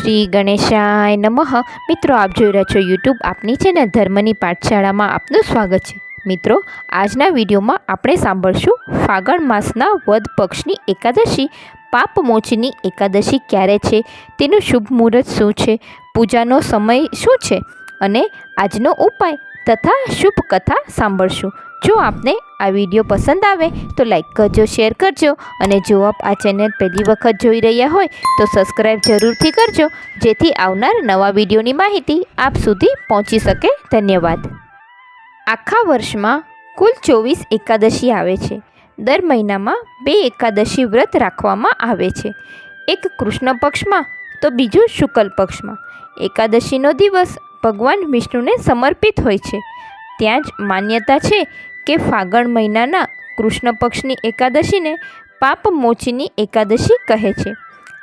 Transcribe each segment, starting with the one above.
શ્રી ગણેશાય નમઃ. મિત્રો, આપ જોઈ રહ્યા છો યુટ્યુબ આપની છે ને ધર્મની પાઠશાળામાં આપનું સ્વાગત છે. મિત્રો, આજના વિડીયોમાં આપણે સાંભળશું ફાગણ માસના વદ પક્ષની એકાદશી. પાપ મોચની એકાદશી ક્યારે છે? તેનું શુભ મુહૂર્ત શું છે? પૂજાનો સમય શું છે? અને આજનો ઉપાય તથા શુભ કથા સાંભળશું. જો આપને આ વીડિયો પસંદ આવે, તો લાઈક કરજો, શેર કરજો અને જો આપ આ ચેનલ પહેલી વખત જોઈ રહ્યા હોય, તો સબસ્ક્રાઈબ જરૂરથી કરજો. જેથી આવનાર નવા વિડીયોની માહિતી આપ સુધી પહોંચી શકે. ધન્યવાદ. આખા વર્ષમાં કુલ ચોવીસ એકાદશી આવે છે. દર મહિનામાં બે એકાદશી વ્રત રાખવામાં આવે છે. એક કૃષ્ણ પક્ષમાં, તો બીજું શુક્લ પક્ષમાં. એકાદશીનો દિવસ ભગવાન વિષ્ણુને સમર્પિત હોય છે. ત્યાં જ માન્યતા છે કે ફાગણ મહિનાના કૃષ્ણ પક્ષની એકાદશીને પાપ મોચીની એકાદશી કહે છે.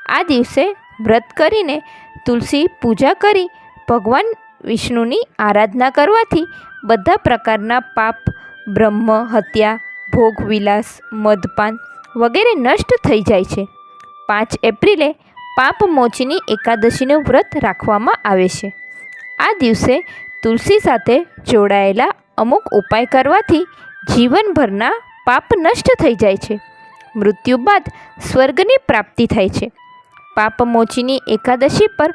આ દિવસે વ્રત કરીને તુલસી પૂજા કરી ભગવાન વિષ્ણુની આરાધના કરવાથી બધા પ્રકારના પાપ, બ્રહ્મ, હત્યા ભોગવિલાસ મદપાન વગેરે નષ્ટ થઈ જાય છે. પાંચ એપ્રિલે પાપ મોચીની એકાદશીનું વ્રત રાખવામાં આવે છે. આ દિવસે તુલસી સાથે જોડાયેલા અમુક ઉપાય કરવાથી જીવનભરના પાપ નષ્ટ થઈ જાય છે. મૃત્યુ બાદ સ્વર્ગની પ્રાપ્તિ થાય છે. પાપ મોચીની એકાદશી પર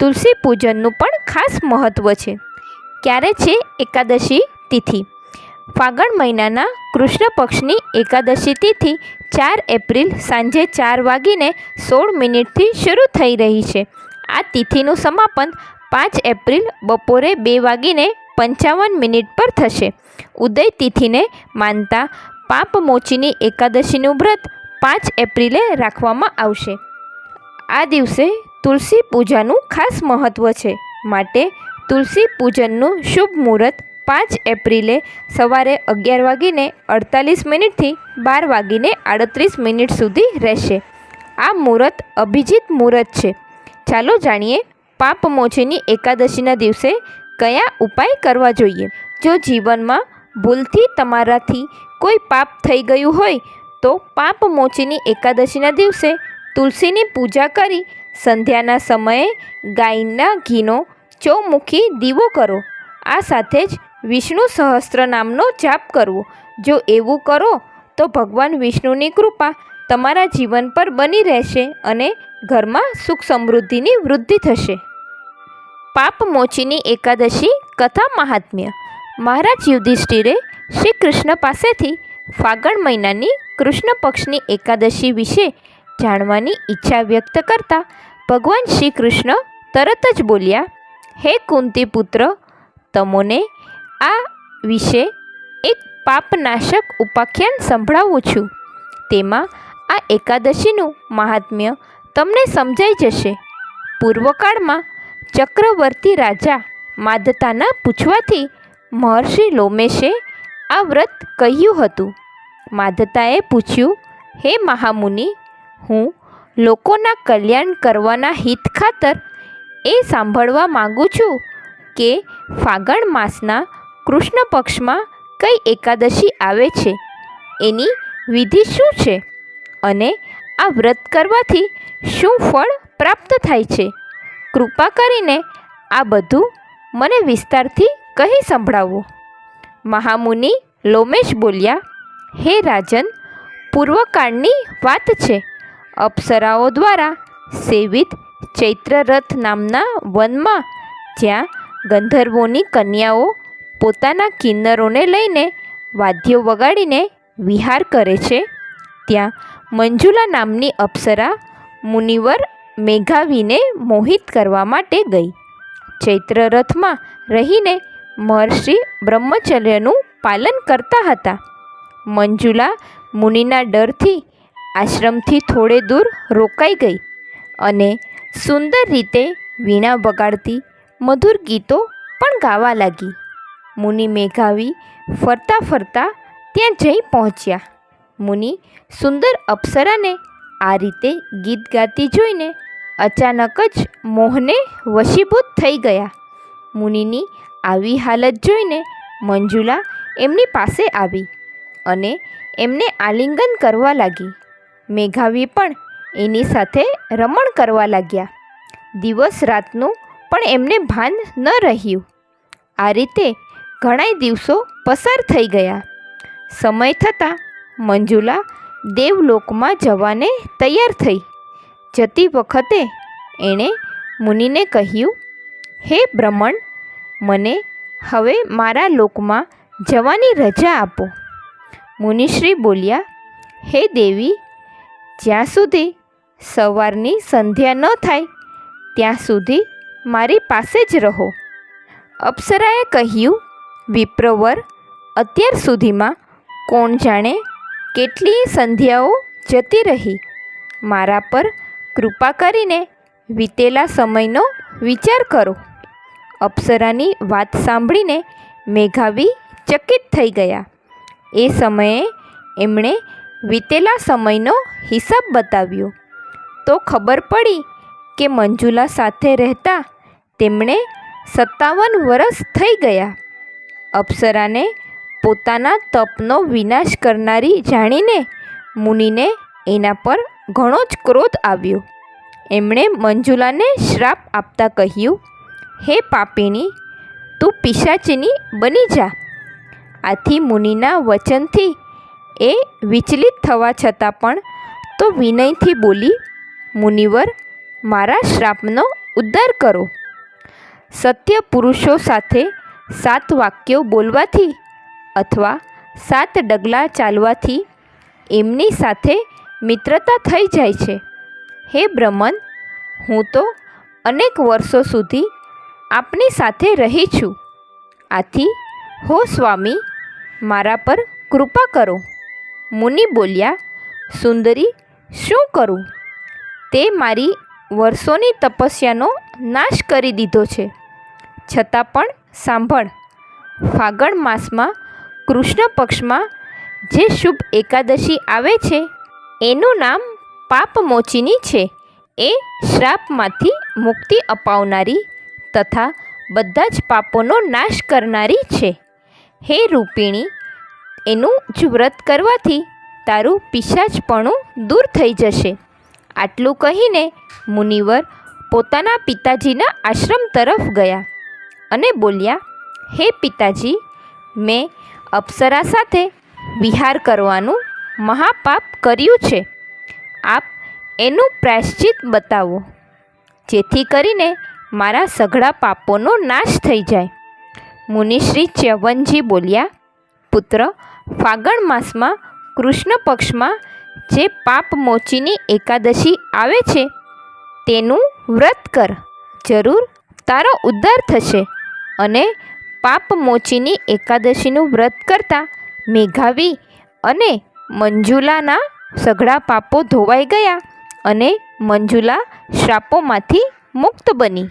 તુલસી પૂજનનું પણ ખાસ મહત્ત્વ છે. ક્યારે છે એકાદશી તિથિ? ફાગણ મહિનાના કૃષ્ણ પક્ષની એકાદશી તિથિ ચાર એપ્રિલ સાંજે ચાર વાગીને સોળ મિનિટથી શરૂ થઈ રહી છે. આ તિથિનું સમાપન પાંચ એપ્રિલ બપોરે બે વાગીને પંચાવન મિનિટ પર થશે. ઉદય તિથિને માનતા પાપ મોચીની એકાદશીનું વ્રત પાંચ એપ્રિલે રાખવામાં આવશે. આ દિવસે તુલસી પૂજાનું ખાસ મહત્ત્વ છે. માટે તુલસી પૂજનનું શુભ મુહૂર્ત પાંચ એપ્રિલે સવારે અગિયાર વાગીને અડતાલીસ મિનિટથી બાર વાગીને આડત્રીસ મિનિટ સુધી રહેશે. આ મુહૂર્ત અભિજીત મુહૂર્ત છે. ચાલો જાણીએ, પાપ મોચીની એકાદશીના દિવસે કયા ઉપાય કરવા જોઈએ? જો જીવનમાં ભૂલથી તમારાથી કોઈ પાપ થઈ ગયું હોય, તો પાપ મોચીની એકાદશીના દિવસે તુલસીની પૂજા કરી, સંધ્યાના સમયે ગાયના ઘીનો ચોમુખી દીવો કરો. આ સાથે જ વિષ્ણુ સહસ્ત્ર નામનો જાપ કરવો. જો એવું કરો, તો ભગવાન વિષ્ણુની કૃપા તમારા જીવન પર બની રહેશે અને ઘરમાં સુખ સમૃદ્ધિની વૃદ્ધિ થશે. પાપ મોચીની એકાદશી કથા મહાત્મ્ય. મહારાજ યુધિષ્ઠિરે શ્રી કૃષ્ણ પાસેથી ફાગણ મહિનાની કૃષ્ણ પક્ષની એકાદશી વિશે જાણવાની ઈચ્છા વ્યક્ત કરતા ભગવાન શ્રી કૃષ્ણ તરત જ બોલ્યા, હે કુંતી પુત્ર તમોને આ વિશે એક પાપનાશક ઉપાખ્યાન સંભળાવું છું. તેમાં આ એકાદશીનું મહાત્મ્ય તમને સમજાઈ જશે. પૂર્વકાળમાં ચક્રવર્તી રાજા માધતાના પૂછવાથી મહર્ષિ લોમેશે આ વ્રત કહ્યું હતું. માધતાએ પૂછ્યું, હે મહામુનિ, હું લોકોના કલ્યાણ કરવાના હિત ખાતર એ સાંભળવા માગું છું કે ફાગણ માસના કૃષ્ણ પક્ષમાં કઈ એકાદશી આવે છે? એની વિધિ શું છે? અને આ વ્રત કરવાથી શું ફળ પ્રાપ્ત થાય છે? કૃપા કરીને આ બધું મને વિસ્તારથી કહી સંભળાવો. મહામુનિ લોમેશ બોલ્યા, હે રાજન, પૂર્વકાળની વાત છે. અપ્સરાઓ દ્વારા સેવિત ચૈત્રરથ નામના વનમાં જ્યાં ગંધર્વોની કન્યાઓ પોતાના કિન્નરોને લઈને વાદ્યો વગાડીને વિહાર કરે છે, ત્યાં મંજુલા નામની અપ્સરા મુનિવર મેઘાવીને મોહિત કરવા માટે ગઈ. ચૈત્ર રથમાં રહીને મહર્ષિ બ્રહ્મચર્યનું પાલન કરતા હતા. મંજુલા મુનિના ડરથી આશ્રમથી થોડે દૂર રોકાઈ ગઈ અને સુંદર રીતે વીણા વગાડતી મધુર ગીતો પણ ગાવા લાગી. મુનિ મેઘાવી ફરતા ફરતા ત્યાં જઈ પહોંચ્યા. મુનિ સુંદર અપ્સરાને આ રીતે ગીત ગાતી જોઈને અચાનક જ મોહને વશીભૂત થઈ ગયા. મુનિની આવી હાલત જોઈને મંજુલા એમની પાસે આવી અને એમને આલિંગન કરવા લાગી. મેઘાવી પણ એની સાથે રમણ કરવા લાગ્યા. દિવસ રાતનું પણ એમને ભાન ન રહ્યું. આ રીતે ઘણાય દિવસો પસાર થઈ ગયા. સમય થતાં મંજુલા દેવલોકમાં જવાને તૈયાર થઈ જતી વખતે એણે મુનિને કહ્યું, હે બ્રહ્મણ, મને હવે મારા લોકમાં જવાની રજા આપો. મુનિશ્રી બોલ્યા, હે દેવી, જ્યાં સુધી સવારની સંધ્યા ન થાય, ત્યાં સુધી મારી પાસે જ રહો. અપ્સરાએ કહ્યું, વિપ્રવર, અત્યાર સુધીમાં કોણ જાણે કેટલી સંધ્યાઓ જતી રહી? મારા પર કૃપા કરીને વીતેલા સમયનો વિચાર કરો. અપ્સરાની વાત સાંભળીને મેઘાવી ચકિત થઈ ગયા. એ સમયે એમણે વીતેલા સમયનો હિસાબ બતાવ્યો. તો ખબર પડી કે મંજુલા સાથે રહેતા તેમણે સત્તાવન વર્ષ થઈ ગયા. અપ્સરાને પોતાના તપનો વિનાશ કરનારી જાણીને મુનિને એના પર ઘણો જ ક્રોધ આવ્યો. એમણે મંજુલાને શ્રાપ આપતા કહ્યું, હે પાપીની, તું પિશાચીની બની જા. આથી મુનિના વચનથી એ વિચલિત થવા છતાં પણ તો વિનયથી બોલી, મુનિવર, મારા શ્રાપનો ઉદ્ધાર કરો. સત્ય પુરુષો સાથે સાત વાક્યો બોલવાથી અથવા સાત ડગલા ચાલવાથી એમની સાથે મિત્રતા થઈ જાય છે. હે બ્રહ્મન, હું તો અનેક વર્ષો સુધી આપની સાથે રહી છું. આથી, હો સ્વામી, મારા પર કૃપા કરો. મુનિ બોલ્યા, સુંદરી, શું કરું? તે મારી વર્ષોની તપસ્યાનો નાશ કરી દીધો છે. છતાં પણ સાંભળ, ફાગણ માસમાં કૃષ્ણ પક્ષમાં જે શુભ એકાદશી આવે છે એનું નામ પાપમોચિની છે. એ શ્રાપમાંથી મુક્તિ અપાવનારી તથા બધા જ પાપોનો નાશ કરનારી છે. હે રૂપિણી, એનું જ વ્રત કરવાથી તારું પિશાચપણું દૂર થઈ જશે. આટલું કહીને મુનિવર પોતાના પિતાજીના આશ્રમ તરફ ગયા અને બોલ્યા, હે પિતાજી, મેં અપ્સરા સાથે વિહાર કરવાનું મહાપાપ કર્યું છે. આપ એનું પ્રાયશ્ચિત બતાવો. જેથી કરીને મારા સઘળા પાપોનો નાશ થઈ જાય. મુનિશ્રી ચ્યવનજી બોલ્યા, પુત્ર, ફાગણ માસમાં કૃષ્ણ પક્ષમાં જે પાપ મોચીની એકાદશી આવે છે, તેનું વ્રત કર. જરૂર તારો ઉદ્ધાર થશે અને પાપ મોચીની એકાદશીનું વ્રત કરતાં મેઘાવી અને મંજુલાના સઘળા પાપો ધોવાઈ ગયા અને મંજુલા શ્રાપોમાંથી મુક્ત બની.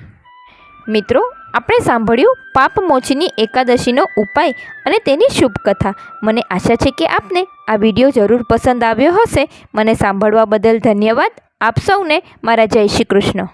મિત્રો, આપણે સાંભળ્યું પાપમોચની એકાદશીનો ઉપાય અને તેની શુભ કથા મને આશા છે કે આપને આ વીડિયો જરૂર પસંદ આવ્યો હશે. મને સાંભળવા બદલ ધન્યવાદ. આપ સૌને મારા જય શ્રી કૃષ્ણ.